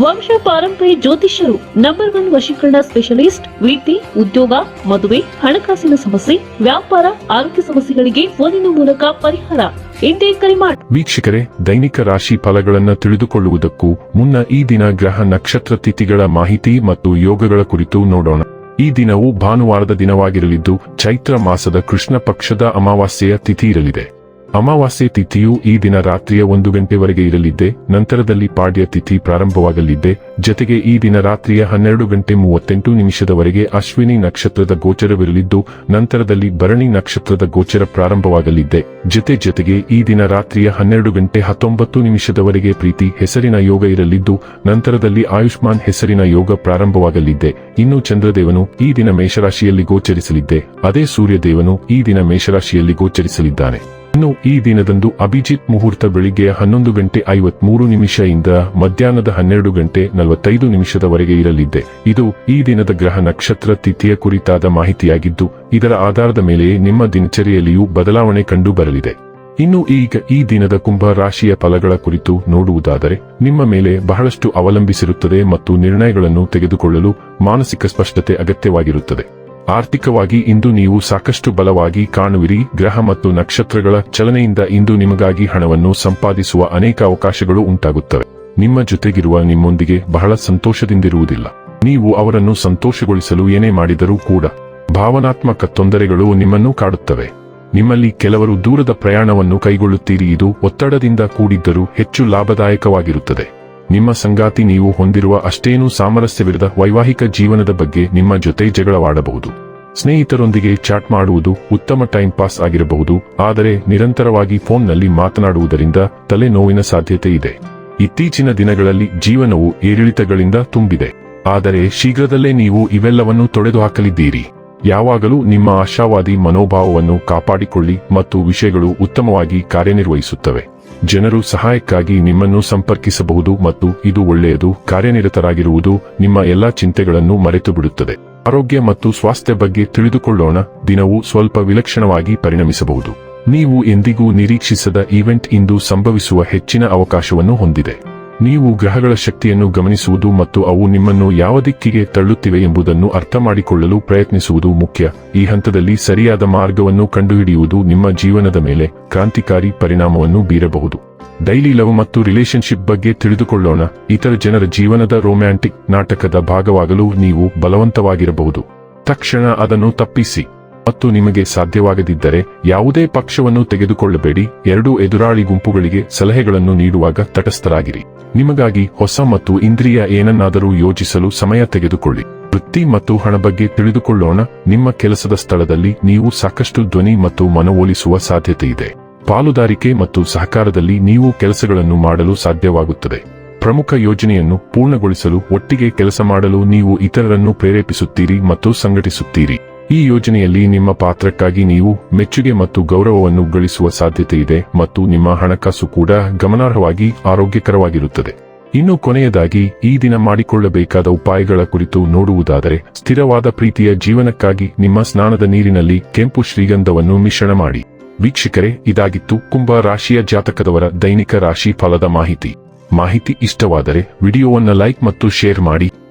ವಂಶ ಪಾರಂಪರ್ಯ ಜ್ಯೋತಿಷ್ಯರು ನಂಬರ್ ಒನ್ ವಶೀಕರಣ ಸ್ಪೆಷಲಿಸ್ಟ್ ವೃತ್ತಿ ಉದ್ಯೋಗ, ಮದುವೆ, ಹಣಕಾಸಿನ ಸಮಸ್ಯೆ, ವ್ಯಾಪಾರ, ಆರೋಗ್ಯ ಸಮಸ್ಯೆಗಳಿಗೆ ಫೋನಿನ ಮೂಲಕ ಪರಿಹಾರ. ಇಂದೇ ಕರೆ ಮಾಡಿ ವೀಕ್ಷಕರೇ, ದೈನಿಕ ರಾಶಿ ಫಲಗಳನ್ನು ತಿಳಿದುಕೊಳ್ಳುವುದಕ್ಕೂ ಮುನ್ನ ಈ ದಿನ ಗ್ರಹ ನಕ್ಷತ್ರ ತಿಥಿಗಳ ಮಾಹಿತಿ ಮತ್ತು ಯೋಗಗಳ ಕುರಿತು ನೋಡೋಣ. ಈ ದಿನವು ಭಾನುವಾರದ ದಿನವಾಗಿರಲಿದ್ದು, ಚೈತ್ರ ಮಾಸದ ಕೃಷ್ಣ ಪಕ್ಷದ ಅಮಾವಾಸ್ಯೆಯ ತಿಥಿ ಇರಲಿದೆ. ಅಮಾವಾಸ್ಯೆ ತಿಥಿಯು ಈ ದಿನ ರಾತ್ರಿಯ ಒಂದು ಗಂಟೆವರೆಗೆ ಇರಲಿದ್ದೆ, ನಂತರದಲ್ಲಿ ಪಾಡ್ಯ ತಿಥಿ ಪ್ರಾರಂಭವಾಗಲಿದ್ದೆ, ಜತೆಗೆ ಈ ದಿನ ರಾತ್ರಿಯ ಹನ್ನೆರಡು ಗಂಟೆ ಮೂವತ್ತೆಂಟು ನಿಮಿಷದವರೆಗೆ ಅಶ್ವಿನಿ ನಕ್ಷತ್ರದ ಗೋಚರವಿರಲಿದ್ದು, ನಂತರದಲ್ಲಿ ಭರಣಿ ನಕ್ಷತ್ರದ ಗೋಚರ ಪ್ರಾರಂಭವಾಗಲಿದ್ದೆ, ಜತೆ ಜೊತೆಗೆ ಈ ದಿನ ರಾತ್ರಿಯ ಹನ್ನೆರಡು ಗಂಟೆ ಹತ್ತೊಂಬತ್ತು ನಿಮಿಷದವರೆಗೆ ಪ್ರೀತಿ ಹೆಸರಿನ ಯೋಗ ಇರಲಿದ್ದು, ನಂತರದಲ್ಲಿ ಆಯುಷ್ಮಾನ್ ಹೆಸರಿನ ಯೋಗ ಪ್ರಾರಂಭವಾಗಲಿದ್ದೆ. ಇನ್ನು ಚಂದ್ರದೇವನು ಈ ದಿನ ಮೇಷರಾಶಿಯಲ್ಲಿ ಗೋಚರಿಸಲಿದ್ದೆ, ಅದೇ ಸೂರ್ಯದೇವನು ಈ ದಿನ ಮೇಷರಾಶಿಯಲ್ಲಿ ಗೋಚರಿಸಲಿದ್ದಾನೆ. ಇನ್ನು ಈ ದಿನದಂದು ಅಭಿಜಿತ್ ಮುಹೂರ್ತ ಬೆಳಿಗ್ಗೆ ಹನ್ನೊಂದು ಗಂಟೆ ಐವತ್ಮೂರು ನಿಮಿಷದಿಂದ ಮಧ್ಯಾಹ್ನದ ಹನ್ನೆರಡು ಗಂಟೆ ನಲವತ್ತೈದು ನಿಮಿಷದವರೆಗೆ ಇರಲಿದೆ. ಇದು ಈ ದಿನದ ಗ್ರಹ ನಕ್ಷತ್ರ ತಿಥಿಯ ಕುರಿತಾದ ಮಾಹಿತಿಯಾಗಿದ್ದು, ಇದರ ಆಧಾರದ ಮೇಲೆಯೇ ನಿಮ್ಮ ದಿನಚರಿಯಲ್ಲಿಯೂ ಬದಲಾವಣೆ ಕಂಡು ಬರಲಿದೆ ಇನ್ನು ಈಗ ಈ ದಿನದ ಕುಂಭ ರಾಶಿಯ ಫಲಗಳ ಕುರಿತು ನೋಡುವುದಾದರೆ, ನಿಮ್ಮ ಮೇಲೆ ಬಹಳಷ್ಟು ಅವಲಂಬಿಸಿರುತ್ತದೆ ಮತ್ತು ನಿರ್ಣಯಗಳನ್ನು ತೆಗೆದುಕೊಳ್ಳಲು ಮಾನಸಿಕ ಸ್ಪಷ್ಟತೆ ಅಗತ್ಯವಾಗಿರುತ್ತದೆ. ಆರ್ಥಿಕವಾಗಿ ಇಂದು ನೀವು ಸಾಕಷ್ಟು ಬಲವಾಗಿ ಕಾಣುವಿರಿ. ಗ್ರಹ ಮತ್ತು ನಕ್ಷತ್ರಗಳ ಚಲನೆಯಿಂದ ಇಂದು ನಿಮಗಾಗಿ ಹಣವನ್ನು ಸಂಪಾದಿಸುವ ಅನೇಕ ಅವಕಾಶಗಳು ಉಂಟಾಗುತ್ತವೆ. ನಿಮ್ಮ ಜೊತೆಗಿರುವ ನಿಮ್ಮೊಂದಿಗೆ ಬಹಳ ಸಂತೋಷದಿಂದಿರುವುದಿಲ್ಲ. ನೀವು ಅವರನ್ನು ಸಂತೋಷಗೊಳಿಸಲು ಏನೇ ಮಾಡಿದರೂ ಕೂಡ ಭಾವನಾತ್ಮಕ ತೊಂದರೆಗಳು ನಿಮ್ಮನ್ನು ಕಾಡುತ್ತವೆ. ನಿಮ್ಮಲ್ಲಿ ಕೆಲವರು ದೂರದ ಪ್ರಯಾಣವನ್ನು ಕೈಗೊಳ್ಳುತ್ತೀರಿ. ಇದು ಒತ್ತಡದಿಂದ ಕೂಡಿದ್ದರೂ ಹೆಚ್ಚು ಲಾಭದಾಯಕವಾಗಿರುತ್ತದೆ. ನಿಮ್ಮ ಸಂಗಾತಿ ನೀವು ಹೊಂದಿರುವ ಅಷ್ಟೇನೂ ಸಾಮರಸ್ಯವಿರದ ವೈವಾಹಿಕ ಜೀವನದ ಬಗ್ಗೆ ನಿಮ್ಮ ಜೊತೆ ಜಗಳವಾಡಬಹುದು. ಸ್ನೇಹಿತರೊಂದಿಗೆ ಚಾಟ್ ಮಾಡುವುದು ಉತ್ತಮ ಟೈಮ್ ಪಾಸ್ ಆಗಿರಬಹುದು, ಆದರೆ ನಿರಂತರವಾಗಿ ಫೋನ್ನಲ್ಲಿ ಮಾತನಾಡುವುದರಿಂದ ತಲೆನೋವಿನ ಸಾಧ್ಯತೆ ಇದೆ. ಇತ್ತೀಚಿನ ದಿನಗಳಲ್ಲಿ ಜೀವನವು ಏರಿಳಿತಗಳಿಂದ ತುಂಬಿದೆ. ಆದರೆ ಶೀಘ್ರದಲ್ಲೇ ನೀವು ಇವೆಲ್ಲವನ್ನು ತೊಡೆದುಹಾಕಲಿದ್ದೀರಿ. ಯಾವಾಗಲೂ ನಿಮ್ಮ ಆಶಾವಾದಿ ಮನೋಭಾವವನ್ನು ಕಾಪಾಡಿಕೊಳ್ಳಿ ಮತ್ತು ವಿಷಯಗಳು ಉತ್ತಮವಾಗಿ ಕಾರ್ಯನಿರ್ವಹಿಸುತ್ತವೆ. ಜನರು ಸಹಾಯಕ್ಕಾಗಿ ನಿಮ್ಮನ್ನು ಸಂಪರ್ಕಿಸಬಹುದು ಮತ್ತು ಇದು ಒಳ್ಳೆಯದು, ಕಾರ್ಯನಿರತರಾಗಿರುವುದು ನಿಮ್ಮ ಎಲ್ಲಾ ಚಿಂತೆಗಳನ್ನು ಮರೆತು ಬಿಡುತ್ತದೆ ಆರೋಗ್ಯ ಮತ್ತು ಸ್ವಾಸ್ಥ್ಯ ಬಗ್ಗೆ ತಿಳಿದುಕೊಳ್ಳೋಣ, ದಿನವು ಸ್ವಲ್ಪ ವಿಲಕ್ಷಣವಾಗಿ ಪರಿಣಮಿಸಬಹುದು. ನೀವು ಎಂದಿಗೂ ನಿರೀಕ್ಷಿಸದ ಈವೆಂಟ್ ಇಂದು ಸಂಭವಿಸುವ ಹೆಚ್ಚಿನ ಅವಕಾಶವನ್ನು ಹೊಂದಿದೆ. ನೀವು ಗ್ರಹಗಳ ಶಕ್ತಿಯನ್ನು ಗಮನಿಸುವುದು ಮತ್ತು ಅವು ನಿಮ್ಮನ್ನು ಯಾವ ದಿಕ್ಕಿಗೆ ತಳ್ಳುತ್ತಿವೆ ಎಂಬುದನ್ನು ಅರ್ಥಮಾಡಿಕೊಳ್ಳಲು ಪ್ರಯತ್ನಿಸುವುದು ಮುಖ್ಯ. ಈ ಹಂತದಲ್ಲಿ ಸರಿಯಾದ ಮಾರ್ಗವನ್ನು ಕಂಡುಹಿಡಿಯುವುದು ನಿಮ್ಮ ಜೀವನದ ಮೇಲೆ ಕ್ರಾಂತಿಕಾರಿ ಪರಿಣಾಮವನ್ನು ಬೀರಬಹುದು. ಡೈಲಿ ಲವ್ ಮತ್ತು ರಿಲೇಶನ್ಶಿಪ್ ಬಗ್ಗೆ ತಿಳಿದುಕೊಳ್ಳೋಣ. ಇತರ ಜನರ ಜೀವನದ ರೊಮ್ಯಾಂಟಿಕ್ ನಾಟಕದ ಭಾಗವಾಗಲು ನೀವು ಬಲವಂತವಾಗಿರಬಹುದು. ತಕ್ಷಣ ಅದನ್ನು ತಪ್ಪಿಸಿ. ಮತ್ತು ನಿಮಗೆ ಸಾಧ್ಯವಾಗದಿದ್ದರೆ ಯಾವುದೇ ಪಕ್ಷವನ್ನು ತೆಗೆದುಕೊಳ್ಳಬೇಡಿ. ಎರಡೂ ಎದುರಾಳಿ ಗುಂಪುಗಳಿಗೆ ಸಲಹೆಗಳನ್ನು ನೀಡುವಾಗ ತಟಸ್ಥರಾಗಿರಿ. ನಿಮಗಾಗಿ ಹೊಸ ಮತ್ತು ಇಂದ್ರಿಯ ಏನನ್ನಾದರೂ ಯೋಚಿಸಲು ಸಮಯ ತೆಗೆದುಕೊಳ್ಳಿ. ವೃತ್ತಿ ಮತ್ತು ಹಣ ಬಗ್ಗೆ ತಿಳಿದುಕೊಳ್ಳೋಣ. ನಿಮ್ಮ ಕೆಲಸದ ಸ್ಥಳದಲ್ಲಿ ನೀವು ಸಾಕಷ್ಟು ಧ್ವನಿ ಮತ್ತು ಮನವೊಲಿಸುವ ಸಾಧ್ಯತೆ ಇದೆ ಪಾಲುದಾರಿಕೆ ಮತ್ತು ಸಹಕಾರದಲ್ಲಿ ನೀವು ಕೆಲಸಗಳನ್ನು ಮಾಡಲು ಸಾಧ್ಯವಾಗುತ್ತದೆ. ಪ್ರಮುಖ ಯೋಜನೆಯನ್ನು ಪೂರ್ಣಗೊಳಿಸಲು ಒಟ್ಟಿಗೆ ಕೆಲಸ ಮಾಡಲು ನೀವು ಇತರರನ್ನು ಪ್ರೇರೇಪಿಸುತ್ತೀರಿ ಮತ್ತು ಸಂಘಟಿಸುತ್ತೀರಿ. ಈ ಯೋಜನೆಯಲ್ಲಿ ನಿಮ್ಮ ಪಾತ್ರಕ್ಕಾಗಿ ನೀವು ಮೆಚ್ಚುಗೆ ಮತ್ತು ಗೌರವವನ್ನು ಗಳಿಸುವ ಸಾಧ್ಯತೆ ಇದೆ ಮತ್ತು ನಿಮ್ಮ ಹಣಕಾಸು ಕೂಡ ಗಮನಾರ್ಹವಾಗಿ ಆರೋಗ್ಯಕರವಾಗಿರುತ್ತದೆ. ಇನ್ನು ಕೊನೆಯದಾಗಿ, ಈ ದಿನ ಮಾಡಿಕೊಳ್ಳಬೇಕಾದ ಉಪಾಯಗಳ ಕುರಿತು ನೋಡುವುದಾದರೆ, ಸ್ಥಿರವಾದ ಪ್ರೀತಿಯ ಜೀವನಕ್ಕಾಗಿ ನಿಮ್ಮ ಸ್ನಾನದ ನೀರಿನಲ್ಲಿ ಕೆಂಪು ಶ್ರೀಗಂಧವನ್ನು ಮಿಶ್ರಣ ಮಾಡಿ. ವೀಕ್ಷಕರೇ, ಇದಾಗಿತ್ತು ಕುಂಭ ರಾಶಿಯ ಜಾತಕದವರ ದೈನಿಕ ರಾಶಿ ಫಲದ ಮಾಹಿತಿ. ಮಾಹಿತಿ ಇಷ್ಟವಾದರೆ, ವಿಡಿಯೋವನ್ನು ಲೈಕ್ ಮತ್ತು ಶೇರ್ ಮಾಡಿ.